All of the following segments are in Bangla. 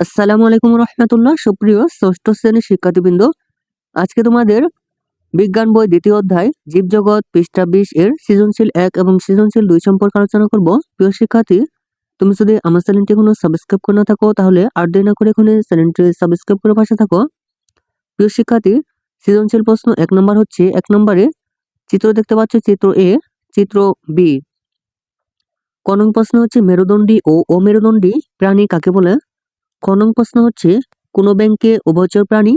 আসসালামু আলাইকুম রহমতুল্লাহ, সুপ্রিয় ষষ্ঠ শ্রেণির শিক্ষার্থীবৃন্দ। আজকে তোমাদের বিজ্ঞান বই দ্বিতীয় অধ্যায়, জীবজগৎ পৃষ্ঠা বিশ এর সৃজনশীল এক এবং সৃজনশীল দুই সম্পর্কে আলোচনা করব। প্রিয় শিক্ষার্থী, তুমি যদি আমার চ্যানেলটি এখনও সাবস্ক্রাইব করে না থাকো, তাহলে আর দেরি না করে এখানে চ্যানেলটি সাবস্ক্রাইব করে পাশে থাকো। প্রিয় শিক্ষার্থী, সৃজনশীল প্রশ্ন এক নম্বর হচ্ছে, এক নম্বরে চিত্র দেখতে পাচ্ছ চিত্র এ, চিত্র বি। ক নং প্রশ্ন হচ্ছে মেরুদণ্ডী ও অমেরুদণ্ডী প্রাণী কাকে বলে? খ নং প্রশ্ন হচ্ছে, কোনো ব্যাংকে উভয়চর প্রাণী?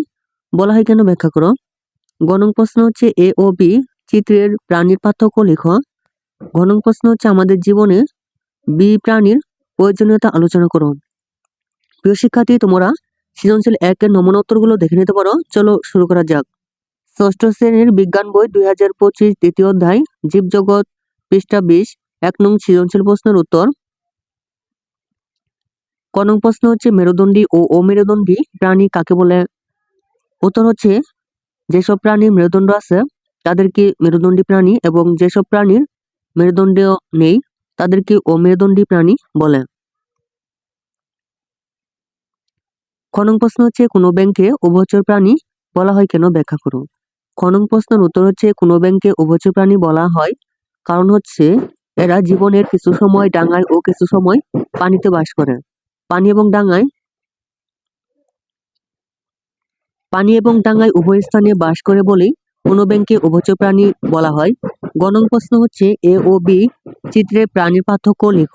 বলা হয় কেন ব্যাখ্যা করো। গ নং প্রশ্ন হচ্ছে এ ও বি চিত্রের প্রাণীর পার্থক্য লেখ। ঘ নং প্রশ্ন হচ্ছে আমাদের জীবনে বি প্রাণীর প্রয়োজনীয়তা আলোচনা করো। প্রিয় শিক্ষার্থী, তোমরা সৃজনশীল একের নমুনা উত্তরগুলো দেখে নিতে পারো। চলো শুরু করা যাক। ষষ্ঠ শ্রেণির বিজ্ঞান বই দুই হাজার পঁচিশ, দ্বিতীয় অধ্যায়, জীবজগৎ, পৃষ্ঠা বিশ, এক নং সৃজনশীল প্রশ্নের উত্তর। ক নং প্রশ্ন হচ্ছে মেরুদণ্ডী ও অমেরুদণ্ডী প্রাণী কাকে বলে? উত্তর হচ্ছে যেসব প্রাণীর মেরুদণ্ড আছে, তাদেরকে মেরুদণ্ডী প্রাণী এবং যেসব প্রাণীর মেরুদণ্ড নেই, তাদেরকে অমেরুদণ্ডী প্রাণী বলে। খ নং প্রশ্ন হচ্ছে, কোনো ব্যাংকে উভচর প্রাণী বলা হয় কেন? ব্যাখ্যা করুন। খ নং প্রশ্নের উত্তর হচ্ছে, কোনো ব্যাংকে উভচর প্রাণী বলা হয়, কারণ হচ্ছে এরা জীবনের কিছু সময় ডাঙায় ও কিছু সময় পানিতে বাস করে। পানি এবং ডাঙায় পানি এবং ডাঙ্গায় উভয় স্থানে বাস করে বলেই কোনো ব্যাংকে উভচর প্রাণী বলা হয়। গণং প্রশ্ন হচ্ছে এ ও বি চিত্রে প্রাণীর পার্থক্য লেখ।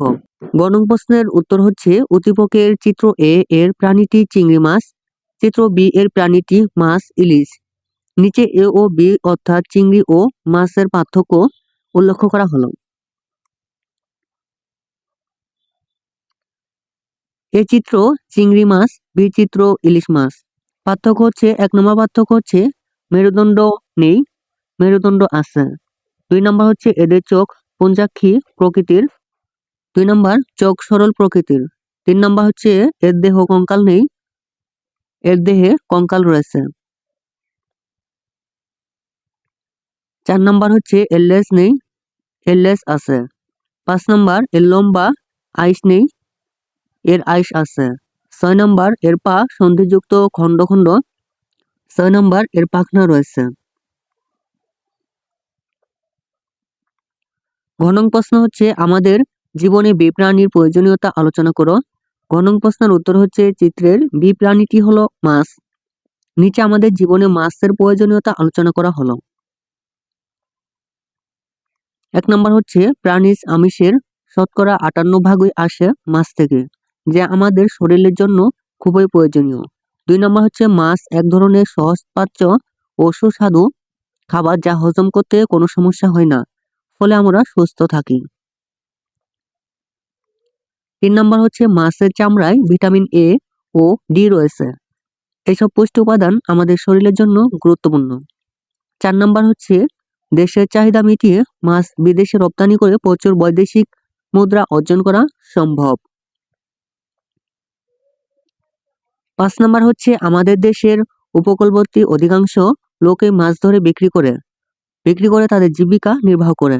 গণং প্রশ্নের উত্তর হচ্ছে উদ্দীপকের চিত্র এ এর প্রাণীটি চিংড়ি মাছ, চিত্র বি এর প্রাণীটি মাছ ইলিশ। নিচে এ ও বি অর্থাৎ চিংড়ি ও মাছের পার্থক্য উল্লেখ করা হলো। এ চিত্র চিংড়ি মাছ বি চিত্র, ইলিশ মাছ। পার্থক্য হচ্ছে, এক নম্বর পার্থক্য হচ্ছে, মেরুদণ্ড নেই, মেরুদণ্ড আছে। দুই নম্বর হচ্ছে, এদের চোখ পঞ্চাক্ষী প্রকৃতির। দুই নম্বর, চোখ সরল প্রকৃতির। তিন নম্বর হচ্ছে, এর দেহ কঙ্কাল নেই, এর দেহে কঙ্কাল রয়েছে। চার নম্বর হচ্ছে, এর নেই, এর আছে। পাঁচ নম্বর, এর লম্বা আইস নেই এর আইস আছে। ছয় নম্বর এর পা সন্ধিযুক্ত খণ্ড খণ্ড। ছয় নম্বর এর পাখনা রয়েছে। ঘনং প্রশ্ন হচ্ছে, আমাদের জীবনে বিপ্রাণীর প্রয়োজনীয়তা আলোচনা করো। ঘনং প্রশ্নের উত্তর হচ্ছে, চিত্রের বিপ্রাণীটি হলো? মাছ। নিচে আমাদের জীবনে মাছের প্রয়োজনীয়তা আলোচনা করা হলো। এক নম্বর হচ্ছে, প্রাণীজ আমিষের শতকরা আটান্ন ভাগই আসে মাছ থেকে। যা আমাদের শরীরের জন্য খুবই প্রয়োজনীয়। দুই নম্বর হচ্ছে মাছ এক ধরনের সহজপাচ্য ও সুস্বাদু খাবার যা হজম করতে কোনো সমস্যা হয় না, ফলে আমরা সুস্থ থাকি। তিন নম্বর হচ্ছে মাছের চামড়ায় ভিটামিন এ ও ডি রয়েছে। এইসব পুষ্টি উপাদান আমাদের শরীরের জন্য গুরুত্বপূর্ণ। চার নম্বর হচ্ছে দেশের চাহিদা মিটিয়ে মাছ বিদেশে রপ্তানি করে প্রচুর বৈদেশিক মুদ্রা অর্জন করা সম্ভব। পাঁচ নম্বর হচ্ছে আমাদের দেশের উপকূলবর্তী অধিকাংশ লোকে মাছ ধরে বিক্রি করে বিক্রি করে তাদের জীবিকা নির্বাহ করে।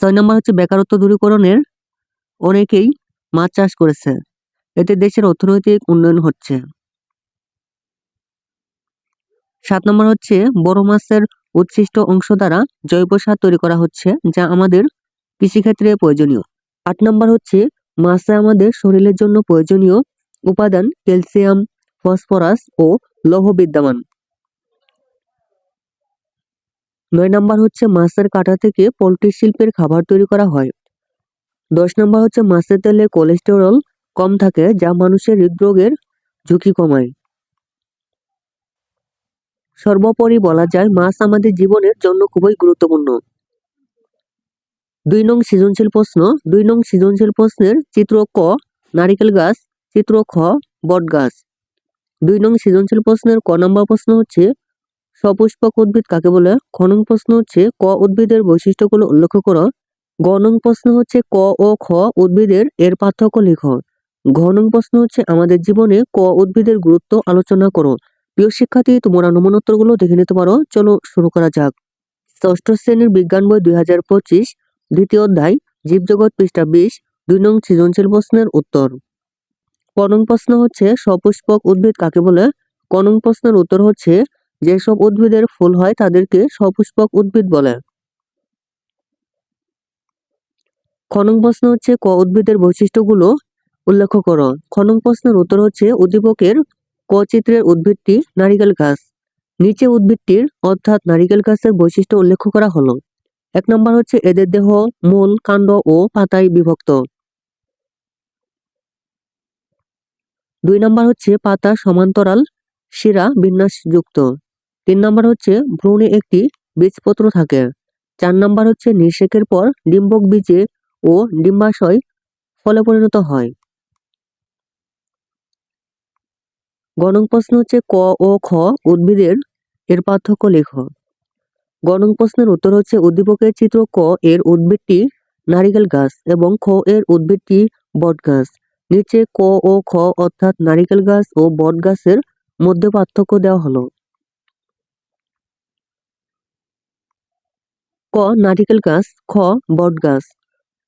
ছয় নম্বর হচ্ছে বেকারত্ব দূরীকরণের, অনেকেই মাছ চাষ করেছে। এতে দেশের অর্থনৈতিক উন্নয়ন হচ্ছে। সাত নম্বর হচ্ছে বড় মাছের উচ্ছিষ্ট অংশ দ্বারা জৈব সার তৈরি করা হচ্ছে, যা আমাদের কৃষিক্ষেত্রে প্রয়োজনীয়। আট নম্বর হচ্ছে মাছে আমাদের শরীরের জন্য প্রয়োজনীয় উপাদান ক্যালসিয়াম, ফসফরাস ও লৌহ বিদ্যমান। নয় নম্বর হচ্ছে মাছের কাঁটা থেকে পোলট্রি শিল্পের খাবার তৈরি করা হয়। দশ নম্বর হচ্ছে মাছের তেলে কোলেস্টেরল কম থাকে, যা মানুষের হৃদরোগের ঝুঁকি কমায়। সর্বোপরি বলা যায় মাছ আমাদের জীবনের জন্য খুবই গুরুত্বপূর্ণ। দুই নং সৃজনশীল প্রশ্ন, দুই নং সৃজনশীল প্রশ্নের চিত্র ক, নারিকেল গাছ চিত্র খ, বট গাছ। দুই নং সৃজনশীল প্রশ্নের ক নম্বর প্রশ্ন হচ্ছে সপুষ্পক উদ্ভিদ কাকে বলে? খ নং প্রশ্ন হচ্ছে, ক উদ্ভিদের বৈশিষ্ট্যগুলো উল্লেখ করো। গ নং প্রশ্ন হচ্ছে, ক ও খ উদ্ভিদের এর পার্থক্য লেখো। ঘ নং প্রশ্ন হচ্ছে, আমাদের জীবনে ক উদ্ভিদের গুরুত্ব আলোচনা করো। প্রিয় শিক্ষার্থী, তোমরা নমনোত্তরগুলো দেখে নিতে পারো। চলো শুরু করা যাক। ষষ্ঠ শ্রেণির বিজ্ঞান বই দুই হাজার পঁচিশ, দ্বিতীয় অধ্যায়, জীবজগৎ পৃষ্ঠা বিশ, দুই নং সৃজনশীল প্রশ্নের উত্তর। কনং প্রশ্ন হচ্ছে, সপুষ্পক উদ্ভিদ কাকে বলে? কনং প্রশ্নের উত্তর হচ্ছে, যেসব উদ্ভিদের ফুল হয় তাদেরকে সপুষ্পক উদ্ভিদ বলে। খনং প্রশ্ন হচ্ছে, ক উদ্ভিদের বৈশিষ্ট্যগুলো উল্লেখ করো। খনং প্রশ্নের উত্তর হচ্ছে, উদ্দীপকের ক চিত্রের উদ্ভিদটি নারিকেল গাছ। নিচে উদ্ভিদটির, অর্থাৎ নারিকেল গাছের বৈশিষ্ট্য উল্লেখ করা হলো। এক নম্বর হচ্ছে, এদের দেহ মূল কাণ্ড ও পাতায় বিভক্ত। দুই নম্বর হচ্ছে পাতা সমান্তরাল, শিরা বিন্যাসযুক্ত। তিন নম্বর হচ্ছে ভ্রূণে একটি বীজপত্র থাকে। চার নম্বর হচ্ছে নিষেকের পর ডিম্বক বীজে ও ডিম্বাশয় ফলে পরিণত হয়। গণং প্রশ্ন হচ্ছে ক ও খ উদ্ভিদের এর পার্থক্য লেখ। গণং প্রশ্নের উত্তর হচ্ছে উদ্দীপকের চিত্র ক এর উদ্ভিদটি নারিকেল গাছ এবং খ এর উদ্ভিদটি বট গাছ নিচে ক ও খ অর্থাৎ নারিকেল গাছ ও বট গাছের মধ্যে পার্থক্য দেওয়া হলো। ক, নারিকেল গাছ, খ, বট গাছ।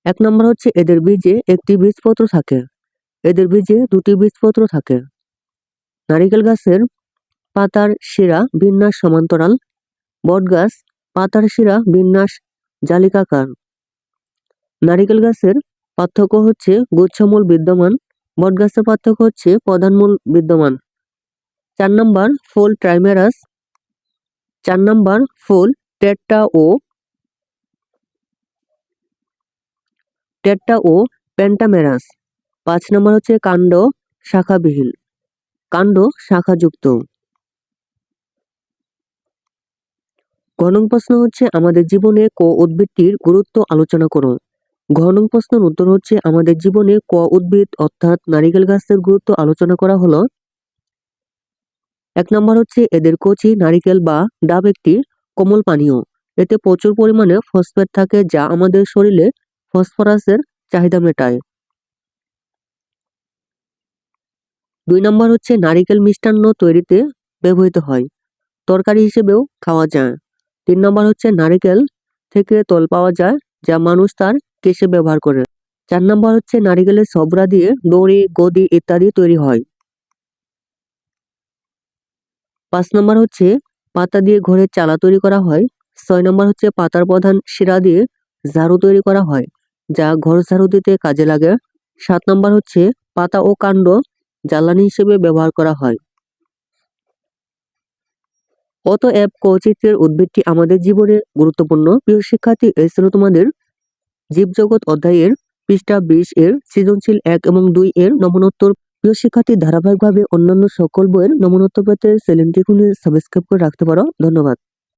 এক নম্বর হচ্ছে এদের বীজে একটি বীজপত্র থাকে। এদের বীজে দুটি বীজপত্র থাকে। নারিকেল গাছের পাতার শিরা বিন্যাস সমান্তরাল, বট গাছ পাতার শিরা বিন্যাস জালিকাকার। নারিকেল গাছের পার্থক্য হচ্ছে গুচ্ছমূল বিদ্যমান বট গাছের পার্থক্য হচ্ছে প্রধানমূল বিদ্যমান। চার নম্বর ফুল ট্রাইমেরাস, চার নম্বর ফুল টেট্টা ও টেট্টা ও পেন্টামেরাস। পাঁচ নম্বর হচ্ছে কাণ্ড শাখাবিহীন, কাণ্ড শাখাযুক্ত। ঘনং প্রশ্ন হচ্ছে, আমাদের জীবনে কো উদ্ভিদটির গুরুত্ব আলোচনা করো। ঘনং প্রশ্নের উত্তর হচ্ছে, আমাদের জীবনে ক উদ্ভিদ অর্থাৎ নারিকেল গাছের গুরুত্ব আলোচনা করা হলো। এক নম্বর হচ্ছে, এদের কচি, নারিকেল বা ডাব একটি কোমল পানীয়। এতে প্রচুর পরিমাণে ফসফেট থাকে যা আমাদের শরীরে ফসফরাসের চাহিদা মেটায়। দুই নম্বর হচ্ছে, নারিকেল মিষ্টান্ন তৈরিতে ব্যবহৃত হয়, তরকারি হিসেবেও খাওয়া যায়। তিন নম্বর হচ্ছে, নারিকেল থেকে তল পাওয়া যায়, যা মানুষ তার কেশে ব্যবহার করে। চার নম্বর হচ্ছে নারিকেলের সবরা দিয়ে দড়ি, গদি ইত্যাদি তৈরি হয়। পাঁচ নম্বর হচ্ছে পাতা দিয়ে ঘরের চালা তৈরি করা হয়। ছয় নম্বর হচ্ছে পাতার প্রধান শিরা দিয়ে ঝাড়ু তৈরি করা হয়, যা ঘর ঝাড়ু দিতে কাজে লাগে। সাত নম্বর হচ্ছে পাতা ও কাণ্ড জ্বালানি হিসেবে ব্যবহার করা হয়। অতএব কচিত্রের উদ্ভিদটি আমাদের জীবনে গুরুত্বপূর্ণ। প্রিয় শিক্ষার্থী, এই তোমাদের জীবজগৎ অধ্যায়ের পৃষ্ঠা বিশ এর সৃজনশীল এক এবং দুই এর নমনোত্তর। প্রিয় শিক্ষার্থী, ধারাবাহিকভাবে অন্যান্য সকল বইয়ের নমনোত্তর পেতে চ্যানেলটি সাবস্ক্রাইব করে রাখতে পারো। ধন্যবাদ।